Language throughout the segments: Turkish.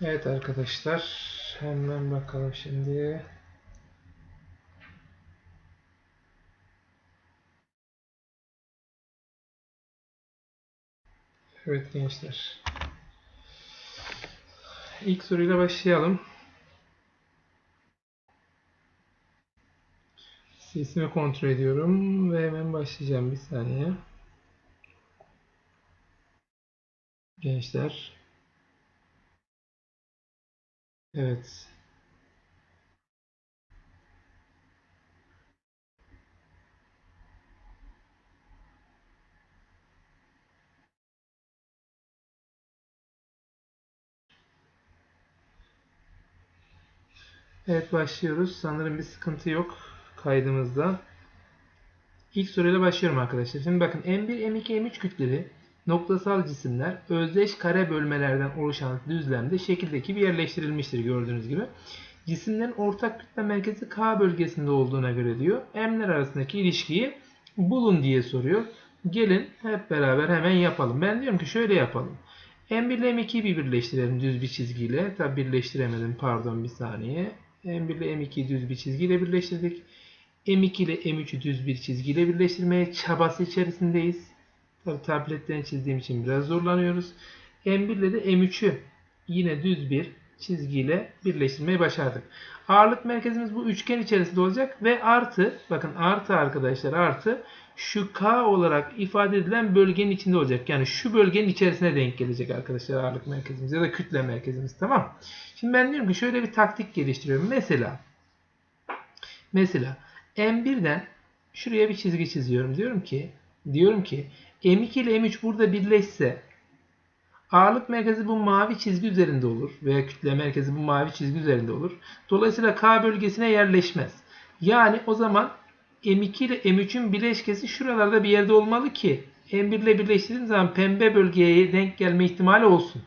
Evet arkadaşlar hemen bakalım şimdi. Evet gençler. İlk soruyla başlayalım. Sesimi kontrol ediyorum ve hemen başlayacağım bir saniye. Gençler. Evet. Evet başlıyoruz. Sanırım bir sıkıntı yok kaydımızda. İlk soruyla başlıyorum arkadaşlar. Şimdi bakın M1, M2, M3 kütleri noktasal cisimler özdeş kare bölmelerden oluşan düzlemde şekildeki gibi yerleştirilmiştir gördüğünüz gibi. Cisimlerin ortak kütle merkezi K bölgesinde olduğuna göre diyor. M'ler arasındaki ilişkiyi bulun diye soruyor. Gelin hep beraber hemen yapalım. Ben diyorum ki şöyle yapalım. M1 ile M2'yi bir birleştirelim düz bir çizgiyle. Tabi birleştiremedim pardon bir saniye. M1 ile M2'yi düz bir çizgiyle birleştirdik. M2 ile M3'ü düz bir çizgiyle birleştirmeye çabası içerisindeyiz. Tabi tabletten çizdiğim için biraz zorlanıyoruz. M1 ile de M3'ü yine düz bir çizgiyle birleştirmeyi başardık. Ağırlık merkezimiz bu üçgen içerisinde olacak ve artı bakın artı arkadaşlar artı şu K olarak ifade edilen bölgenin içinde olacak. Yani şu bölgenin içerisine denk gelecek arkadaşlar ağırlık merkezimiz ya da kütle merkezimiz tamam. Şimdi ben diyorum ki şöyle bir taktik geliştiriyorum. Mesela mesela M1'den şuraya bir çizgi çiziyorum. Diyorum ki diyorum ki M2 ile M3 burada birleşse ağırlık merkezi bu mavi çizgi üzerinde olur veya kütle merkezi bu mavi çizgi üzerinde olur. Dolayısıyla K bölgesine yerleşmez. Yani o zaman M2 ile M3'ün bileşkesi şuralarda bir yerde olmalı ki M1 ile birleştirdiğim zaman pembe bölgeye denk gelme ihtimali olsun.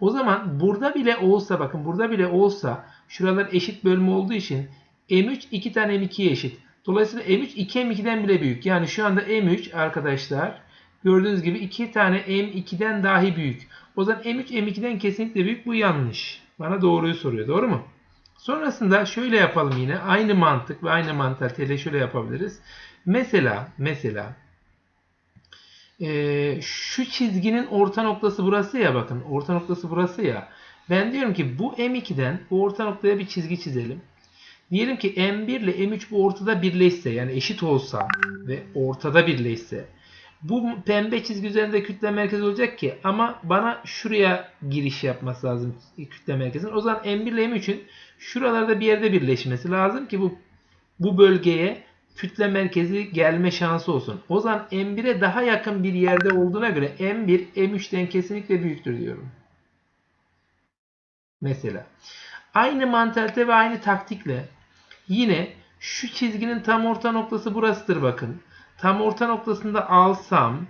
O zaman burada bile olsa bakın burada bile olsa şuralar eşit bölme olduğu için M3 2 tane M2'ye eşit. Dolayısıyla M3 2 M2'den bile büyük. Yani şu anda M3 arkadaşlar gördüğünüz gibi 2 tane M2'den dahi büyük. O zaman M3 M2'den kesinlikle büyük. Bu yanlış. Bana doğruyu soruyor. Doğru mu? Sonrasında şöyle yapalım yine. Aynı mantık ve aynı mantaliteyle şöyle yapabiliriz. Mesela mesela e, şu çizginin orta noktası burası ya bakın. Orta noktası burası ya. Ben diyorum ki bu M2'den bu orta noktaya bir çizgi çizelim. Diyelim ki M1 ile M3 bu ortada birleşse yani eşit olsa ve ortada birleşse bu pembe çizgi üzerinde kütle merkezi olacak ki ama bana şuraya giriş yapması lazım kütle merkezinin. O zaman M1 ile M3'ün şuralarda bir yerde birleşmesi lazım ki bu bu bölgeye kütle merkezi gelme şansı olsun. O zaman M1'e daha yakın bir yerde olduğuna göre M1 M3'ten kesinlikle büyüktür diyorum. Mesela. Aynı mantalite ve aynı taktikle yine şu çizginin tam orta noktası burasıdır bakın. Tam orta noktasında alsam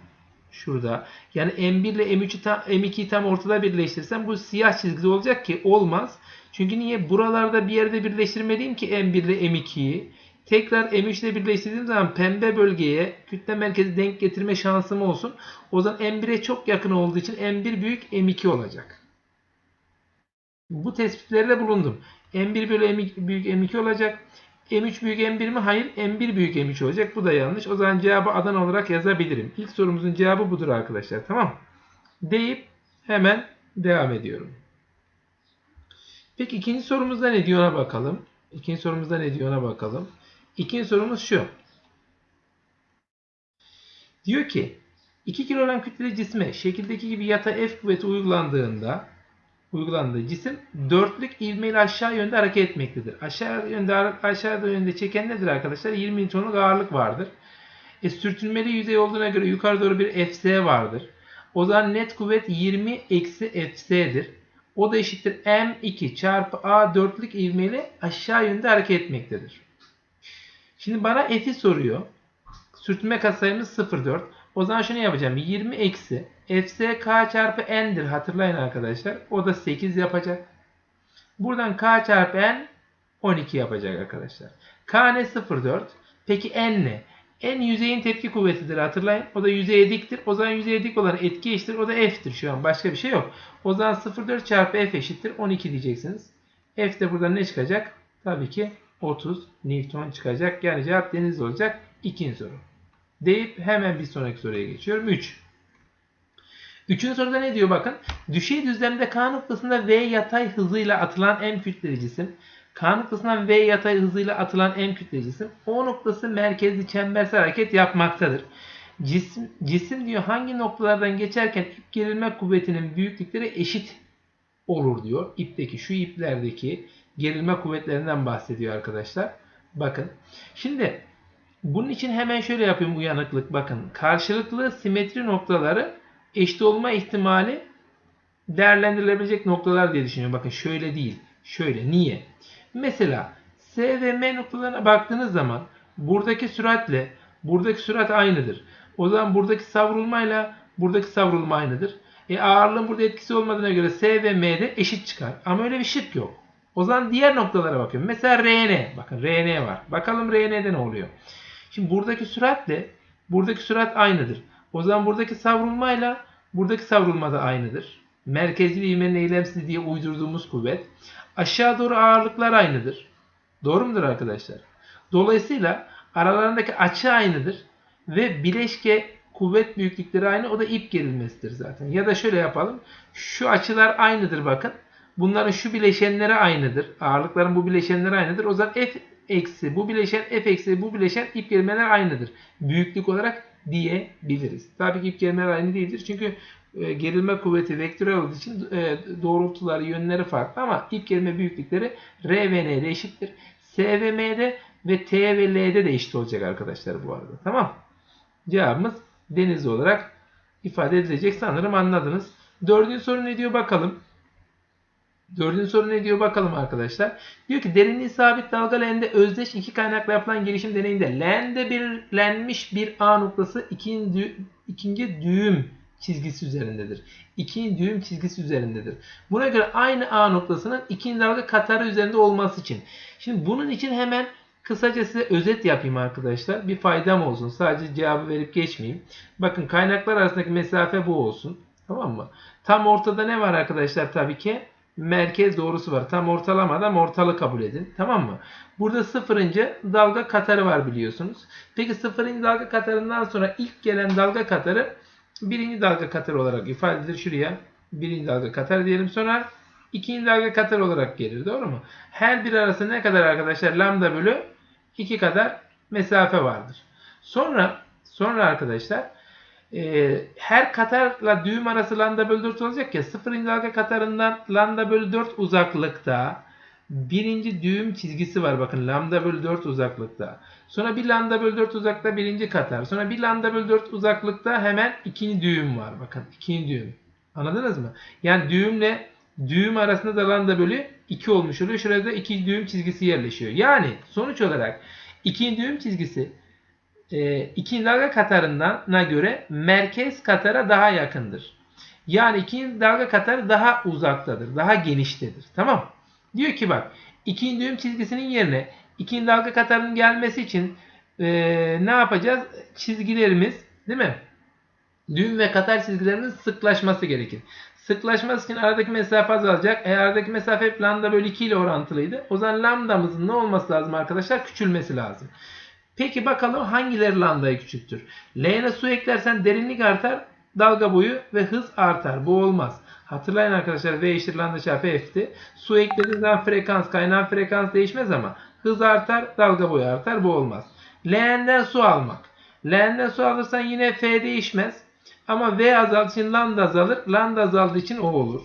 şurada yani M1 ile M3'ü tam, M2'yi tam ortada birleştirsem bu siyah çizgili olacak ki olmaz. Çünkü niye? Buralarda bir yerde birleştirmeliyim ki M1 ile M2'yi. Tekrar M3 ile birleştirdiğim zaman pembe bölgeye kütle merkezi denk getirme şansım olsun. O zaman M1'e çok yakın olduğu için M1 büyük M2 olacak. Bu tespitlerde bulundum. M1 bölü M2 büyük M2 olacak. M3 büyük M1 mi? Hayır. M1 büyük M3 olacak. Bu da yanlış. O zaman cevabı adan olarak yazabilirim. İlk sorumuzun cevabı budur arkadaşlar. Tamam. Deyip hemen devam ediyorum. Peki ikinci sorumuzda ne diyor ona bakalım. İkinci sorumuzda ne diyor ona bakalım. İkinci sorumuz şu. Diyor ki 2 kilo olan kütleli cisme şekildeki gibi yatay F kuvveti uygulandığında uygulandığı cisim dörtlük ivmeyle aşağı yönde hareket etmektedir. Aşağı yönde aşağı yönde çeken nedir arkadaşlar? 20 tonluk ağırlık vardır. E, sürtünmeli yüzey olduğuna göre yukarı doğru bir Fs vardır. O zaman net kuvvet 20 eksi Fs'dir. O da eşittir M2 çarpı A dörtlük ivmeyle aşağı yönde hareket etmektedir. Şimdi bana F'i soruyor. Sürtünme katsayımız 0,4. O zaman şunu yapacağım. 20 eksi FSK çarpı N'dir. Hatırlayın arkadaşlar. O da 8 yapacak. Buradan K çarpı N 12 yapacak arkadaşlar. K ne 0,4. Peki N ne? En yüzeyin tepki kuvvetidir hatırlayın. O da yüzeye diktir. O zaman yüzeye dik olan etki eşittir. O da F'tir şu an. Başka bir şey yok. O zaman 0,4 çarpı F eşittir. 12 diyeceksiniz. F de buradan ne çıkacak? Tabii ki 30 Newton çıkacak. Yani cevap deniz olacak. İkinci soru. Deyip hemen bir sonraki soruya geçiyorum. 3. Üçüncü soruda ne diyor bakın. Düşey düzlemde K noktasında V yatay hızıyla atılan M kütleli cisim. K noktasından V yatay hızıyla atılan M kütleli cisim. O noktası merkezli çembersel hareket yapmaktadır. Cisim, cisim diyor hangi noktalardan geçerken ip gerilme kuvvetinin büyüklükleri eşit olur diyor. İpteki şu iplerdeki gerilme kuvvetlerinden bahsediyor arkadaşlar. Bakın. Şimdi bunun için hemen şöyle yapayım uyanıklık. Bakın karşılıklı simetri noktaları eşit olma ihtimali değerlendirilebilecek noktalar diye düşünüyorum. Bakın şöyle değil. Şöyle. Niye? Mesela S ve M noktalarına baktığınız zaman buradaki süratle buradaki sürat aynıdır. O zaman buradaki savrulmayla buradaki savrulma aynıdır. E ağırlığın burada etkisi olmadığına göre S ve M'de eşit çıkar. Ama öyle bir şık yok. O zaman diğer noktalara bakıyorum. Mesela RN. Bakın RN var. Bakalım RN'de ne oluyor? Şimdi buradaki süratle buradaki sürat aynıdır. O zaman buradaki savrulmayla buradaki savrulma da aynıdır. Merkezli ivmenin eylemsiz diye uydurduğumuz kuvvet. Aşağı doğru ağırlıklar aynıdır. Doğru mudur arkadaşlar? Dolayısıyla aralarındaki açı aynıdır. Ve bileşke kuvvet büyüklükleri aynı. O da ip gerilmesidir zaten. Ya da şöyle yapalım. Şu açılar aynıdır bakın. Bunların şu bileşenleri aynıdır. Ağırlıkların bu bileşenleri aynıdır. O zaman F eksi bu bileşen F eksi bu bileşen ip gerilmeler aynıdır. Büyüklük olarak diyebiliriz. Tabii ki ip gerilmeler aynı değildir. Çünkü e, gerilme kuvveti vektörel olduğu için e, doğrultuları, yönleri farklı ama ip gerilme büyüklükleri R ve N'de eşittir. S ve M'de ve T ve L'de de eşit olacak arkadaşlar bu arada. Tamam. Cevabımız deniz olarak ifade edilecek. Sanırım anladınız. Dördüncü soru ne diyor bakalım. Dördüncü soru ne diyor bakalım arkadaşlar. Diyor ki derinliği sabit dalga leğende özdeş iki kaynakla yapılan gelişim deneyinde leğende belirlenmiş bir A noktası ikinci, ikinci düğüm çizgisi üzerindedir. İkinci düğüm çizgisi üzerindedir. Buna göre aynı A noktasının ikinci dalga katarı üzerinde olması için. Şimdi bunun için hemen kısaca size özet yapayım arkadaşlar. Bir faydam olsun. Sadece cevabı verip geçmeyeyim. Bakın kaynaklar arasındaki mesafe bu olsun. Tamam mı? Tam ortada ne var arkadaşlar tabii ki? Merkez doğrusu var. Tam ortalamadan ortalı kabul edin. Tamam mı? Burada sıfırıncı dalga katarı var biliyorsunuz. Peki sıfırıncı dalga katarından sonra ilk gelen dalga katarı birinci dalga katarı olarak ifade edilir. Şuraya birinci dalga katarı diyelim. Sonra ikinci dalga katarı olarak gelir. Doğru mu? Her bir arası ne kadar arkadaşlar? Lambda bölü 2 kadar mesafe vardır. Sonra sonra arkadaşlar e, her katarla düğüm arası lambda bölü 4 olacak ya sıfırıncı dalga katarından lambda bölü 4 uzaklıkta birinci düğüm çizgisi var bakın lambda bölü 4 uzaklıkta. Sonra bir lambda bölü 4 uzakta birinci katar. Sonra bir lambda bölü 4 uzaklıkta hemen ikinci düğüm var bakın ikinci düğüm. Anladınız mı? Yani düğümle düğüm arasında da lambda bölü 2 olmuş oluyor. Şurada iki düğüm çizgisi yerleşiyor. Yani sonuç olarak ikinci düğüm çizgisi e, ikinci dalga katarına göre merkez katara daha yakındır. Yani ikinci dalga katarı daha uzaktadır. Daha geniştedir. Tamam. Diyor ki bak ikinci düğüm çizgisinin yerine ikinci dalga katarının gelmesi için e, ne yapacağız? Çizgilerimiz değil mi? Düğüm ve katar çizgilerinin sıklaşması gerekir. Sıklaşması için aradaki mesafe azalacak. Eğer aradaki mesafe lambda bölü 2 ile orantılıydı. O zaman lambdamızın ne olması lazım arkadaşlar? Küçülmesi lazım. Peki bakalım hangileri lambdaya küçüktür? L'ye su eklersen derinlik artar, dalga boyu ve hız artar. Bu olmaz. Hatırlayın arkadaşlar V eşittir lambda çarpı F'ti. Su eklediğiniz zaman frekans, kaynağın frekans değişmez ama hız artar, dalga boyu artar. Bu olmaz. L'den su almak. L'den su alırsan yine F değişmez. Ama V azaldığı için lambda azalır. Lambda azaldığı için O olur.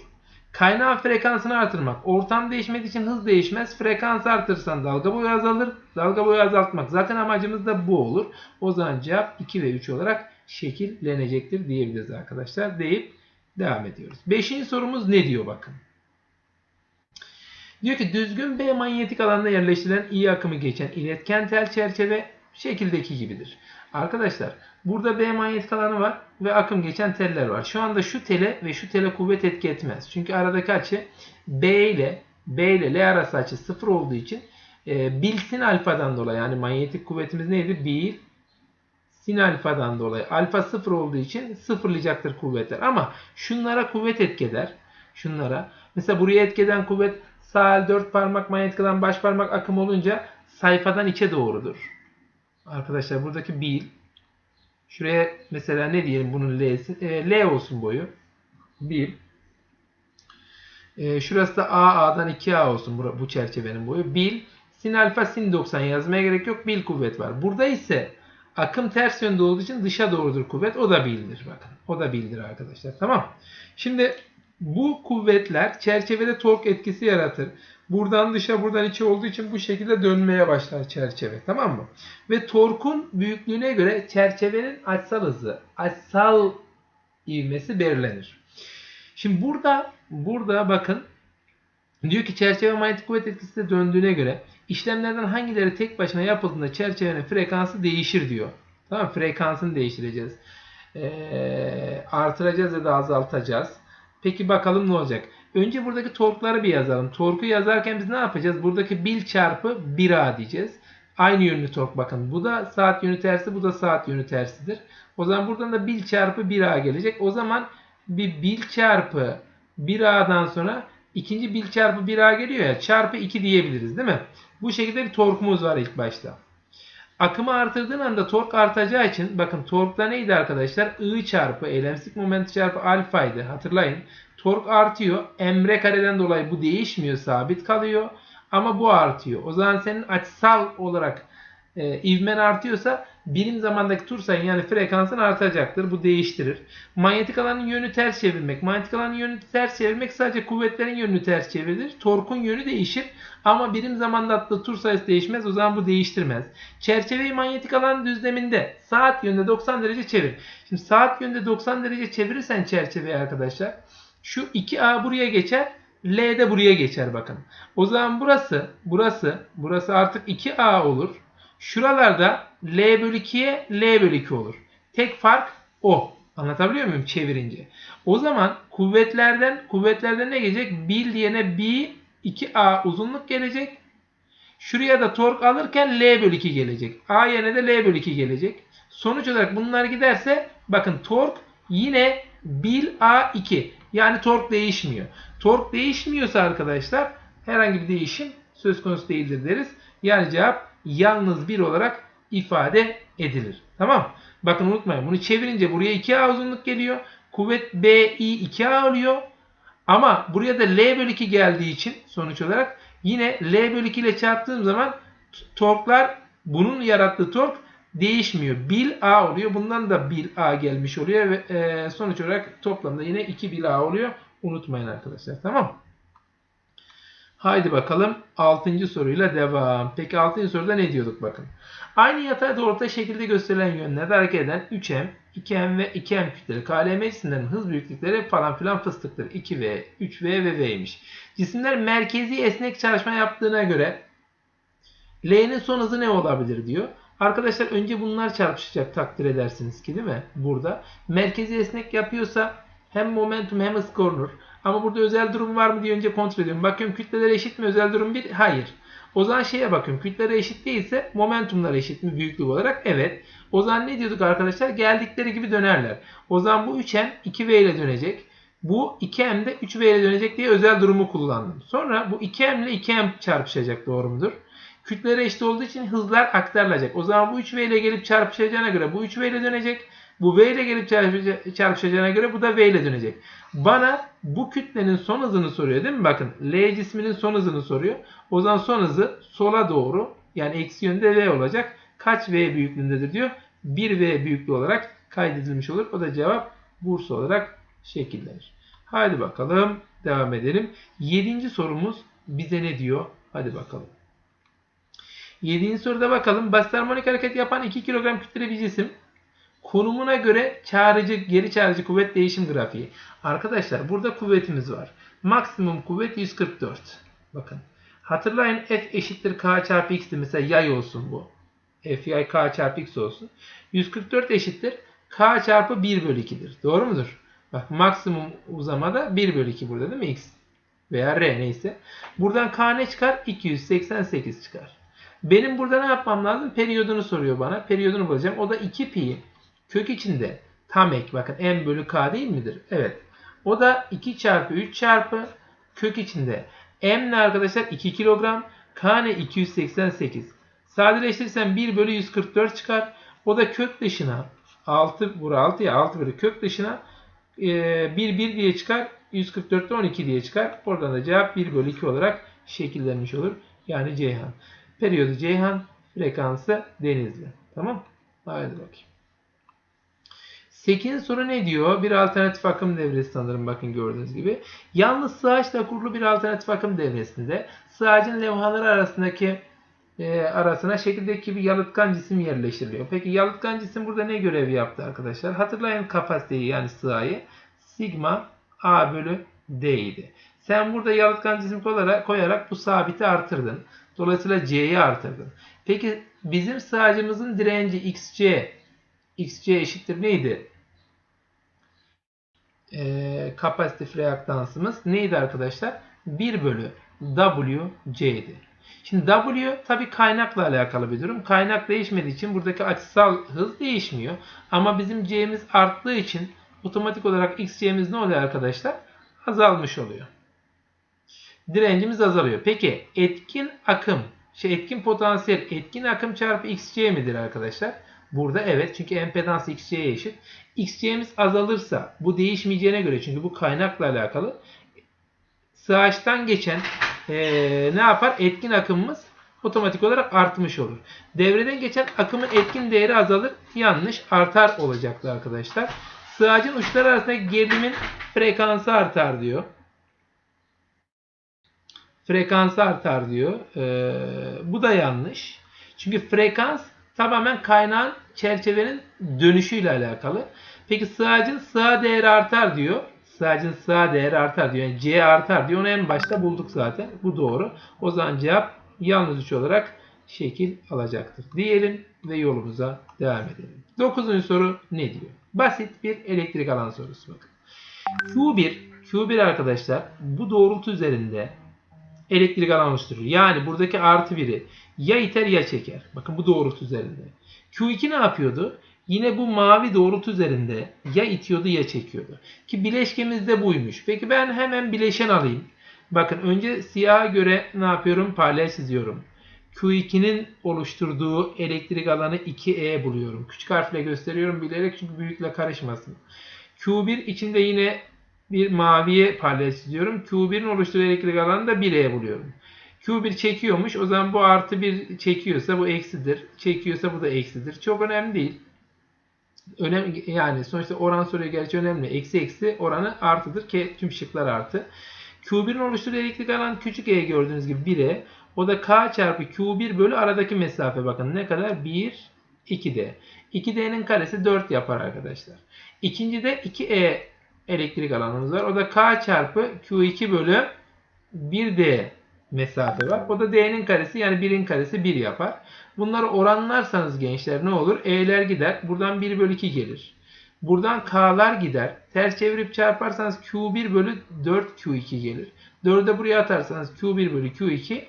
Kaynağın frekansını artırmak. Ortam değişmediği için hız değişmez. Frekans artırırsan dalga boyu azalır. Dalga boyu azaltmak. Zaten amacımız da bu olur. O zaman cevap 2 ve 3 olarak şekillenecektir diyebiliriz arkadaşlar. Deyip devam ediyoruz. Beşinci sorumuz ne diyor bakın. Diyor ki düzgün B manyetik alanda yerleştirilen iyi akımı geçen iletken tel çerçeve şekildeki gibidir. Arkadaşlar burada B manyetik alanı var ve akım geçen teller var. Şu anda şu tele ve şu tele kuvvet etki etmez. Çünkü aradaki açı B ile B ile L arası açı sıfır olduğu için e, bilsin alfadan dolayı yani manyetik kuvvetimiz neydi? 1 sin alfadan dolayı alfa sıfır olduğu için sıfırlayacaktır kuvvetler. Ama şunlara kuvvet etkiler. Şunlara. Mesela buraya etkeden kuvvet sağ el 4 parmak manyetik alan baş parmak akım olunca sayfadan içe doğrudur. Arkadaşlar buradaki bil. Şuraya mesela ne diyelim bunun L'si? E, L olsun boyu. 1. E, şurası da A, A'dan 2A olsun bu, çerçevenin boyu. Bil. Sin alfa sin 90 yazmaya gerek yok. Bil kuvvet var. Burada ise akım ters yönde olduğu için dışa doğrudur kuvvet. O da bildir bakın. O da bildir arkadaşlar. Tamam. Şimdi bu kuvvetler çerçevede tork etkisi yaratır. Buradan dışa buradan içe olduğu için bu şekilde dönmeye başlar çerçeve. Tamam mı? Ve torkun büyüklüğüne göre çerçevenin açsal hızı, açsal ivmesi belirlenir. Şimdi burada burada bakın diyor ki çerçeve manyetik kuvvet etkisi döndüğüne göre işlemlerden hangileri tek başına yapıldığında çerçevenin frekansı değişir diyor. Tamam Frekansını değiştireceğiz. Ee, artıracağız ya da azaltacağız. Peki bakalım ne olacak? Önce buradaki torkları bir yazalım. Torku yazarken biz ne yapacağız? Buradaki bil çarpı 1A diyeceğiz. Aynı yönlü tork bakın. Bu da saat yönü tersi, bu da saat yönü tersidir. O zaman buradan da bil çarpı 1A gelecek. O zaman bir bil çarpı 1A'dan sonra ikinci bil çarpı 1A geliyor ya çarpı 2 diyebiliriz değil mi? Bu şekilde bir torkumuz var ilk başta. Akımı artırdığın anda tork artacağı için bakın torkta neydi arkadaşlar? I çarpı eylemsizlik momenti çarpı alfaydı. Hatırlayın. Tork artıyor. Emre kareden dolayı bu değişmiyor. Sabit kalıyor. Ama bu artıyor. O zaman senin açısal olarak e, ivmen artıyorsa birim zamandaki tur sayın yani frekansın artacaktır. Bu değiştirir. Manyetik alanın yönü ters çevirmek. Manyetik alanın yönü ters çevirmek sadece kuvvetlerin yönünü ters çevirir. Torkun yönü değişir. Ama birim zamanda attığı tur sayısı değişmez. O zaman bu değiştirmez. Çerçeveyi manyetik alan düzleminde saat yönünde 90 derece çevir. Şimdi saat yönünde 90 derece çevirirsen çerçeveyi arkadaşlar şu 2A buraya geçer. L de buraya geçer bakın. O zaman burası, burası, burası artık 2A olur. Şuralarda L bölü 2'ye L bölü 2 olur. Tek fark o. Anlatabiliyor muyum çevirince? O zaman kuvvetlerden kuvvetlerden ne gelecek? Bil diyene B 2A uzunluk gelecek. Şuraya da tork alırken L bölü 2 gelecek. A yerine de L bölü 2 gelecek. Sonuç olarak bunlar giderse bakın tork yine bil A2. Yani tork değişmiyor. Tork değişmiyorsa arkadaşlar herhangi bir değişim söz konusu değildir deriz. Yani cevap yalnız bir olarak ifade edilir. Tamam. Bakın unutmayın bunu çevirince buraya 2A uzunluk geliyor. Kuvvet BI 2A oluyor. Ama buraya da L bölü 2 geldiği için sonuç olarak yine L bölü 2 ile çarptığım zaman torklar bunun yarattığı tork değişmiyor. Bil A oluyor. Bundan da bil A gelmiş oluyor ve e, sonuç olarak toplamda yine 2 bil A oluyor. Unutmayın arkadaşlar. Tamam Haydi bakalım 6. soruyla devam. Peki 6. soruda ne diyorduk bakın. Aynı yatay doğrultuda şekilde gösterilen yönlerde hareket eden 3M, 2M ve 2M kütleri KLM cisimlerin hız büyüklükleri falan filan fıstıktır. 2V, 3V ve V'ymiş. Cisimler merkezi esnek çalışma yaptığına göre L'nin son hızı ne olabilir diyor. Arkadaşlar önce bunlar çarpışacak takdir edersiniz ki değil mi? Burada. Merkezi esnek yapıyorsa hem momentum hem hız korunur. Ama burada özel durum var mı diye önce kontrol ediyorum. Bakıyorum kütleler eşit mi? Özel durum 1? Hayır. O zaman şeye bakıyorum. Kütleler eşit değilse momentumlar eşit mi büyüklük olarak? Evet. O zaman ne diyorduk arkadaşlar? Geldikleri gibi dönerler. O zaman bu 3M 2V ile dönecek. Bu 2M de 3V ile dönecek diye özel durumu kullandım. Sonra bu 2M ile 2M çarpışacak doğru mudur? Kütlere eşit olduğu için hızlar aktarılacak. O zaman bu 3V ile gelip çarpışacağına göre bu 3V ile dönecek. Bu V ile gelip çarpışacağına göre bu da V ile dönecek. Bana bu kütlenin son hızını soruyor değil mi? Bakın L cisminin son hızını soruyor. O zaman son hızı sola doğru yani eksi yönde V olacak. Kaç V büyüklüğündedir diyor. 1V büyüklüğü olarak kaydedilmiş olur. O da cevap Bursa olarak şekillenir. Haydi bakalım devam edelim. Yedinci sorumuz bize ne diyor? Hadi bakalım. Yedinci soruda bakalım. Basit hareket yapan 2 kilogram kütleli bir cisim konumuna göre çağrıcı, geri çağrıcı kuvvet değişim grafiği. Arkadaşlar burada kuvvetimiz var. Maksimum kuvvet 144. Bakın. Hatırlayın F eşittir K çarpı X'ti. Mesela yay olsun bu. F yay K çarpı X olsun. 144 eşittir. K çarpı 1 bölü 2'dir. Doğru mudur? Bak maksimum uzamada 1 bölü 2 burada değil mi? X veya R neyse. Buradan K ne çıkar? 288 çıkar. Benim burada ne yapmam lazım? Periyodunu soruyor bana. Periyodunu bulacağım. O da 2 pi kök içinde tam ek. Bakın m bölü k değil midir? Evet. O da 2 çarpı 3 çarpı kök içinde. M ne arkadaşlar? 2 kilogram. K ne? 288. Sadeleştirirsem 1 bölü 144 çıkar. O da kök dışına 6 bura 6 ya 6 bölü kök dışına e, 1 1 diye çıkar. 144'te 12 diye çıkar. Oradan da cevap 1 bölü 2 olarak şekillenmiş olur. Yani Ceyhan. Periyodu Ceyhan. Frekansı Denizli. Tamam. Haydi bakayım. 8. soru ne diyor? Bir alternatif akım devresi sanırım bakın gördüğünüz gibi. Yalnız sığaçla kurulu bir alternatif akım devresinde sığacın levhaları arasındaki e, arasına şekildeki bir yalıtkan cisim yerleştiriliyor. Peki yalıtkan cisim burada ne görevi yaptı arkadaşlar? Hatırlayın kapasiteyi yani sığayı. Sigma A bölü D idi. Sen burada yalıtkan cisim koyarak, koyarak bu sabiti artırdın. Dolayısıyla C'yi artırdın. Peki bizim sığacımızın direnci XC XC eşittir neydi? Ee, kapasitif reaktansımız neydi arkadaşlar? 1 bölü WC'di. Şimdi W tabi kaynakla alakalı bir durum. Kaynak değişmediği için buradaki açısal hız değişmiyor. Ama bizim C'miz arttığı için otomatik olarak XC'miz ne oluyor arkadaşlar? Azalmış oluyor. Direncimiz azalıyor. Peki etkin akım, şey etkin potansiyel, etkin akım çarpı XC midir arkadaşlar? Burada evet çünkü empedans XC'ye eşit. XC'miz azalırsa bu değişmeyeceğine göre çünkü bu kaynakla alakalı sığaçtan geçen ee, ne yapar? Etkin akımımız otomatik olarak artmış olur. Devreden geçen akımın etkin değeri azalır. Yanlış artar olacaktı arkadaşlar. Sığacın uçları arasındaki gerilimin frekansı artar diyor. Frekansı artar diyor. Ee, bu da yanlış. Çünkü frekans tamamen kaynağın çerçevenin dönüşüyle alakalı. Peki sığacın sığ değeri artar diyor. Sığacın sığ değeri artar diyor. Yani C artar diyor. Onu en başta bulduk zaten. Bu doğru. O zaman cevap yalnız 3 olarak şekil alacaktır. Diyelim ve yolumuza devam edelim. Dokuzuncu soru ne diyor? Basit bir elektrik alan sorusu bakın. Q1, Q1 arkadaşlar bu doğrultu üzerinde elektrik alan oluşturur. Yani buradaki artı biri ya iter ya çeker. Bakın bu doğrultu üzerinde. Q2 ne yapıyordu? Yine bu mavi doğrultu üzerinde ya itiyordu ya çekiyordu. Ki bileşkemiz de buymuş. Peki ben hemen bileşen alayım. Bakın önce siyaha göre ne yapıyorum? Paralel çiziyorum. Q2'nin oluşturduğu elektrik alanı 2E buluyorum. Küçük harfle gösteriyorum bilerek çünkü büyükle karışmasın. Q1 içinde yine bir maviye paralel çiziyorum. Q1'in oluşturduğu elektrik alanını da 1E buluyorum. Q1 çekiyormuş. O zaman bu artı 1 çekiyorsa bu eksidir. Çekiyorsa bu da eksidir. Çok önemli değil. Önemli, yani sonuçta oran soruyu gerçi önemli. Eksi eksi oranı artıdır ki tüm şıklar artı. Q1'in oluşturduğu elektrik alan küçük e gördüğünüz gibi 1e. O da k çarpı Q1 bölü aradaki mesafe bakın ne kadar? 1, 2D. 2D'nin karesi 4 yapar arkadaşlar. İkincide 2E elektrik alanımız var. O da k çarpı Q2 bölü 1D mesafe var. O da D'nin karesi yani 1'in karesi 1 yapar. Bunları oranlarsanız gençler ne olur? E'ler gider. Buradan 1 bölü 2 gelir. Buradan K'lar gider. Ters çevirip çarparsanız Q1 bölü 4 Q2 gelir. 4'ü buraya atarsanız Q1 bölü Q2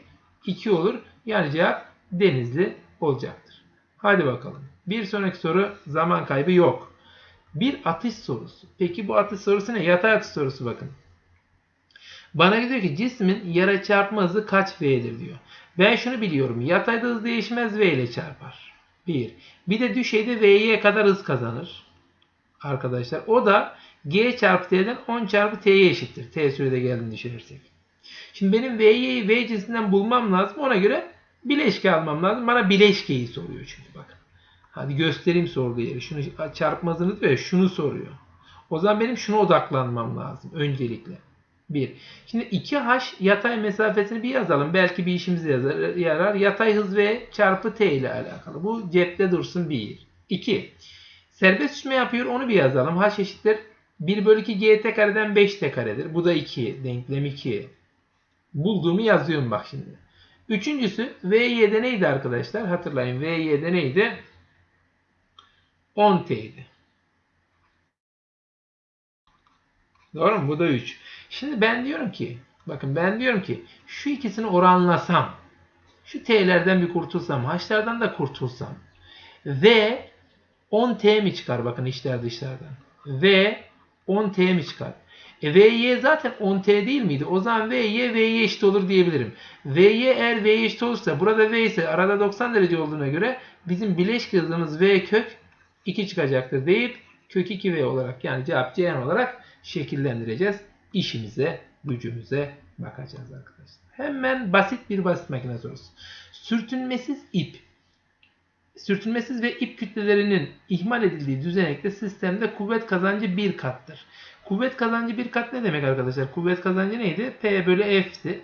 2 olur. Yani cevap denizli olacaktır. Hadi bakalım. Bir sonraki soru zaman kaybı yok. Bir atış sorusu. Peki bu atış sorusu ne? Yatay atış sorusu bakın. Bana diyor ki cismin yere çarpma hızı kaç V'dir diyor. Ben şunu biliyorum. Yatayda hız değişmez V ile çarpar. 1. Bir de düşeyde V'ye kadar hız kazanır. Arkadaşlar o da G çarpı T'den 10 çarpı T'ye eşittir. T sürede geldiğini düşünürsek. Şimdi benim V'yi V cinsinden bulmam lazım. Ona göre bileşke almam lazım. Bana bileşkeyi soruyor çünkü bakın. Hadi göstereyim sorduğu yeri. Şunu çarpma hızını diyor şunu soruyor. O zaman benim şuna odaklanmam lazım öncelikle. 1. Şimdi 2h yatay mesafesini bir yazalım. Belki bir işimize yarar. Yatay hız v çarpı t ile alakalı. Bu cepte dursun 1. 2. Serbest uçma yapıyor. Onu bir yazalım. h eşittir 1 bölü 2 gt kareden 5t karedir. Bu da 2. Denklem 2. Bulduğumu yazıyorum bak şimdi. Üçüncüsü vy'de neydi arkadaşlar? Hatırlayın vy'de neydi? 10t idi. Doğru mu? Bu da 3. Şimdi ben diyorum ki bakın ben diyorum ki şu ikisini oranlasam Şu T'lerden bir kurtulsam, H'lardan da kurtulsam. V 10T mi çıkar bakın içler dışlardan. V 10T mi çıkar? E, VY zaten 10T değil miydi? O zaman VY VY eşit olur diyebilirim. VY eğer VY eşit olursa burada V ise arada 90 derece olduğuna göre bizim bileşik hızımız V kök 2 çıkacaktır deyip kök 2V olarak yani cevap Cn olarak şekillendireceğiz. İşimize, gücümüze bakacağız arkadaşlar. Hemen basit bir basit makine sorusu. Sürtünmesiz ip. Sürtünmesiz ve ip kütlelerinin ihmal edildiği düzenekte sistemde kuvvet kazancı bir kattır. Kuvvet kazancı bir kat ne demek arkadaşlar? Kuvvet kazancı neydi? P bölü F'ti.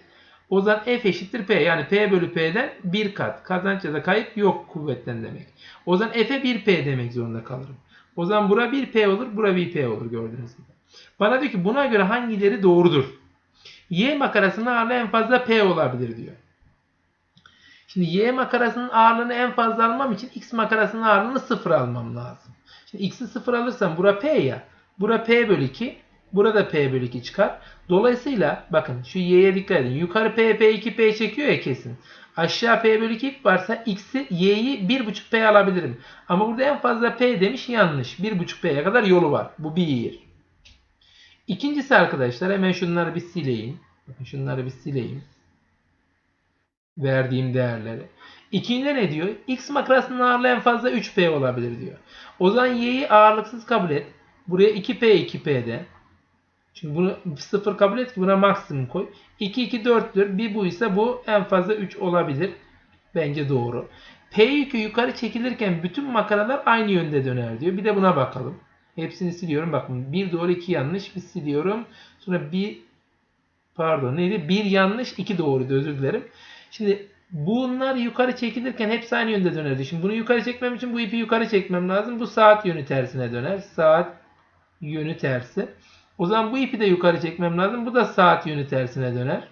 O zaman F eşittir P. Yani P bölü P'den bir kat. Kazanç ya da kayıp yok kuvvetten demek. O zaman F'e 1P demek zorunda kalırım. O zaman bura 1P olur, bura 1P olur gördüğünüz gibi. Bana diyor ki buna göre hangileri doğrudur? Y makarasının ağırlığı en fazla P olabilir diyor. Şimdi Y makarasının ağırlığını en fazla almam için X makarasının ağırlığını 0 almam lazım. Şimdi X'i 0 alırsam bura P ya. Bura P bölü 2. Burada P bölü 2 çıkar. Dolayısıyla bakın şu Y'ye dikkat edin. Yukarı P, P2, P çekiyor ya kesin. Aşağı P bölü 2 varsa X'i, Y'yi 1.5 P alabilirim. Ama burada en fazla P demiş yanlış. 1.5 P'ye kadar yolu var. Bu bir. İkincisi arkadaşlar hemen şunları bir sileyim. Bakın şunları bir sileyim. Verdiğim değerleri. İkincide ne diyor? X makarasının ağırlığı en fazla 3P olabilir diyor. O zaman Y'yi ağırlıksız kabul et. Buraya 2P 2P'de. Şimdi bunu 0 kabul et ki buna maksimum koy. 2 2 4'tür. Bir bu ise bu en fazla 3 olabilir. Bence doğru. P yükü yukarı çekilirken bütün makaralar aynı yönde döner diyor. Bir de buna bakalım. Hepsini siliyorum. Bakın bir doğru iki yanlış. Bir siliyorum. Sonra bir pardon neydi? Bir yanlış iki doğruydu özür dilerim. Şimdi bunlar yukarı çekilirken hepsi aynı yönde dönerdi. Şimdi bunu yukarı çekmem için bu ipi yukarı çekmem lazım. Bu saat yönü tersine döner. Saat yönü tersi. O zaman bu ipi de yukarı çekmem lazım. Bu da saat yönü tersine döner.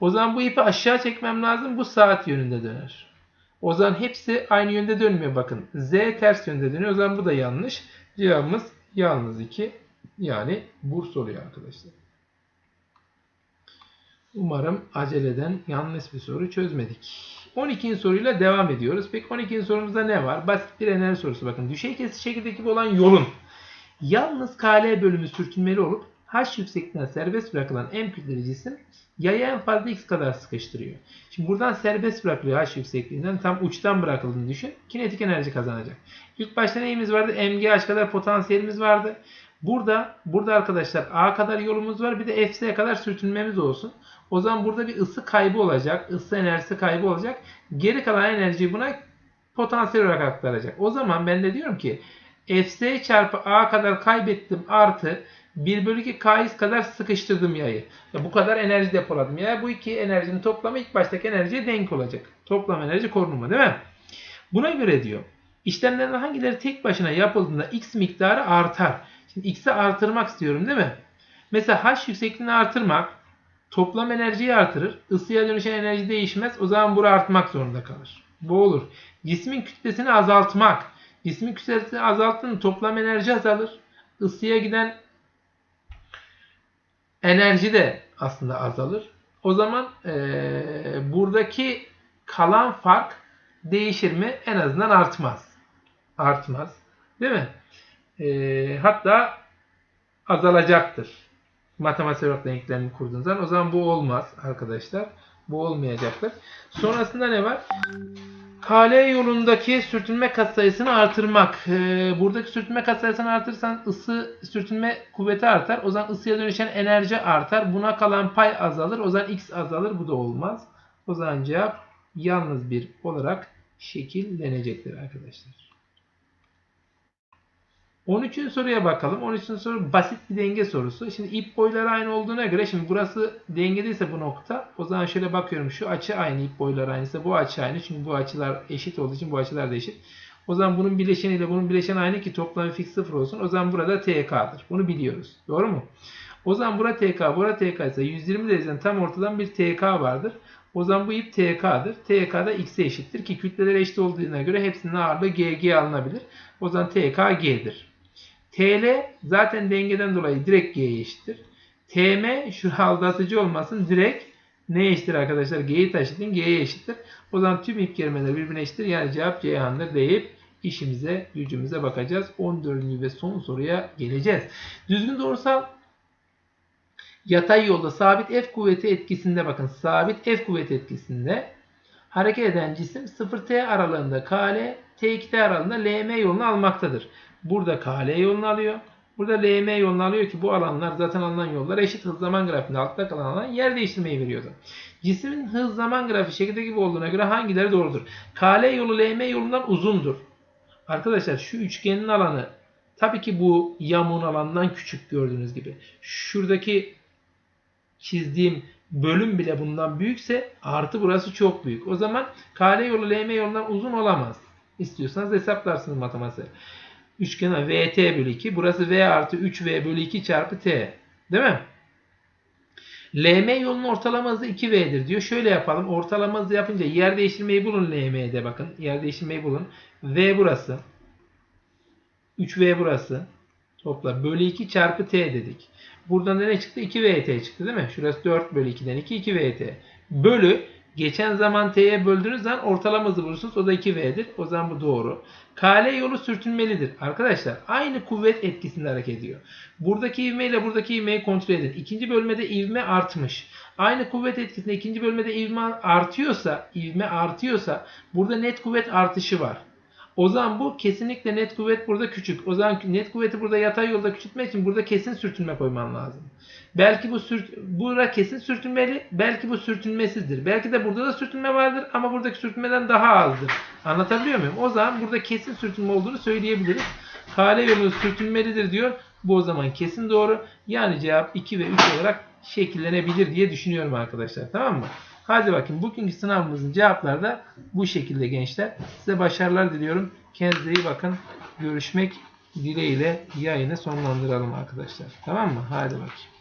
O zaman bu ipi aşağı çekmem lazım. Bu saat yönünde döner. O zaman hepsi aynı yönde dönmüyor bakın. Z ters yönde dönüyor. O zaman bu da yanlış. Cevabımız yalnız 2. Yani burs oluyor arkadaşlar. Umarım aceleden yanlış bir soru çözmedik. 12. soruyla devam ediyoruz. Peki 12. sorumuzda ne var? Basit bir enerji sorusu. Bakın düşey kesici şekildeki olan yolun yalnız KL bölümü sürtünmeli olup H yüksekliğinden serbest bırakılan M kütleli cisim yaya en fazla x kadar sıkıştırıyor. Şimdi buradan serbest bırakılıyor H yüksekliğinden tam uçtan bırakıldığını düşün. Kinetik enerji kazanacak. İlk başta neyimiz vardı? MGH kadar potansiyelimiz vardı. Burada burada arkadaşlar A kadar yolumuz var. Bir de F'ye kadar sürtünmemiz olsun. O zaman burada bir ısı kaybı olacak. Isı enerjisi kaybı olacak. Geri kalan enerjiyi buna potansiyel olarak aktaracak. O zaman ben de diyorum ki Fs çarpı A kadar kaybettim artı 1 bölü 2 Kx kadar sıkıştırdım yayı. Ya bu kadar enerji depoladım. Ya bu iki enerjinin toplamı ilk baştaki enerjiye denk olacak. Toplam enerji korunumu değil mi? Buna göre diyor. İşlemlerden hangileri tek başına yapıldığında x miktarı artar. Şimdi x'i artırmak istiyorum değil mi? Mesela h yüksekliğini artırmak toplam enerjiyi artırır. Isıya dönüşen enerji değişmez. O zaman bura artmak zorunda kalır. Bu olur. Cismin kütlesini azaltmak. Cismin kütlesini azalttığında toplam enerji azalır. Isıya giden enerji de aslında azalır. O zaman e, buradaki kalan fark değişir mi? En azından artmaz. Artmaz. Değil mi? E, hatta azalacaktır. Matematik olarak denklemini kurduğunuz zaman. O zaman bu olmaz arkadaşlar. Bu olmayacaktır. Sonrasında ne var? KL yolundaki sürtünme katsayısını artırmak. Ee, buradaki sürtünme katsayısını artırırsan ısı sürtünme kuvveti artar. O zaman ısıya dönüşen enerji artar. Buna kalan pay azalır. O zaman x azalır. Bu da olmaz. O zaman cevap yalnız bir olarak şekillenecektir arkadaşlar. 13. soruya bakalım. 13. soru basit bir denge sorusu. Şimdi ip boyları aynı olduğuna göre şimdi burası dengedeyse bu nokta o zaman şöyle bakıyorum şu açı aynı ip boyları aynıysa bu açı aynı. Çünkü bu açılar eşit olduğu için bu açılar da eşit. O zaman bunun bileşeniyle bunun bileşeni aynı ki toplamı fix sıfır olsun. O zaman burada TK'dır. Bunu biliyoruz. Doğru mu? O zaman bura TK, bura TK ise 120 dereceden tam ortadan bir TK vardır. O zaman bu ip TK'dır. TK da X'e eşittir ki kütleler eşit olduğuna göre hepsinin ağırlığı GG alınabilir. O zaman TK G'dir. TL zaten dengeden dolayı direkt G'ye eşittir. TM şu aldatıcı olmasın direkt ne eşittir arkadaşlar? G'yi taşıdın. G'ye eşittir. O zaman tüm ip kelimeler birbirine eşittir. Yani cevap Ceyhan'dır deyip işimize, gücümüze bakacağız. 14. ve son soruya geleceğiz. Düzgün doğrusal yatay yolda sabit F kuvveti etkisinde bakın. Sabit F kuvveti etkisinde hareket eden cisim 0T aralığında KL, T2T aralığında LM yolunu almaktadır. Burada KL yolunu alıyor. Burada LM yolunu alıyor ki bu alanlar zaten alınan yollar eşit hız zaman grafiğinde altta kalan alan yer değiştirmeyi veriyordu. Cismin hız zaman grafiği şekilde gibi olduğuna göre hangileri doğrudur? KL yolu LM yolundan uzundur. Arkadaşlar şu üçgenin alanı tabii ki bu yamuğun alanından küçük gördüğünüz gibi. Şuradaki çizdiğim bölüm bile bundan büyükse artı burası çok büyük. O zaman KL yolu LM yolundan uzun olamaz. İstiyorsanız hesaplarsınız matematiği. Üçgen VT bölü 2. Burası V artı 3V bölü 2 çarpı T. Değil mi? LM yolunun ortalama hızı 2V'dir diyor. Şöyle yapalım. Ortalama hızı yapınca yer değiştirmeyi bulun LM'de bakın. Yer değiştirmeyi bulun. V burası. 3V burası. Topla. Bölü 2 çarpı T dedik. Buradan da ne çıktı? 2VT çıktı değil mi? Şurası 4 bölü 2'den 2 2VT. Bölü geçen zaman T'ye böldüğünüz zaman ortalama hızı bulursunuz. O da 2V'dir. O zaman bu doğru. KL yolu sürtünmelidir. Arkadaşlar aynı kuvvet etkisinde hareket ediyor. Buradaki ivme ile buradaki ivmeyi kontrol edin. İkinci bölmede ivme artmış. Aynı kuvvet etkisinde ikinci bölmede ivme artıyorsa, ivme artıyorsa burada net kuvvet artışı var. O zaman bu kesinlikle net kuvvet burada küçük. O zaman net kuvveti burada yatay yolda küçültmek için burada kesin sürtünme koyman lazım. Belki bu sürt burada kesin sürtünmeli, belki bu sürtünmesizdir. Belki de burada da sürtünme vardır ama buradaki sürtünmeden daha azdır. Anlatabiliyor muyum? O zaman burada kesin sürtünme olduğunu söyleyebiliriz. KL yolu sürtünmelidir diyor. Bu o zaman kesin doğru. Yani cevap 2 ve 3 olarak şekillenebilir diye düşünüyorum arkadaşlar. Tamam mı? Hadi bakın bugünkü sınavımızın cevapları da bu şekilde gençler. Size başarılar diliyorum. Kendinize iyi bakın. Görüşmek dileğiyle yayını sonlandıralım arkadaşlar. Tamam mı? Hadi bakayım.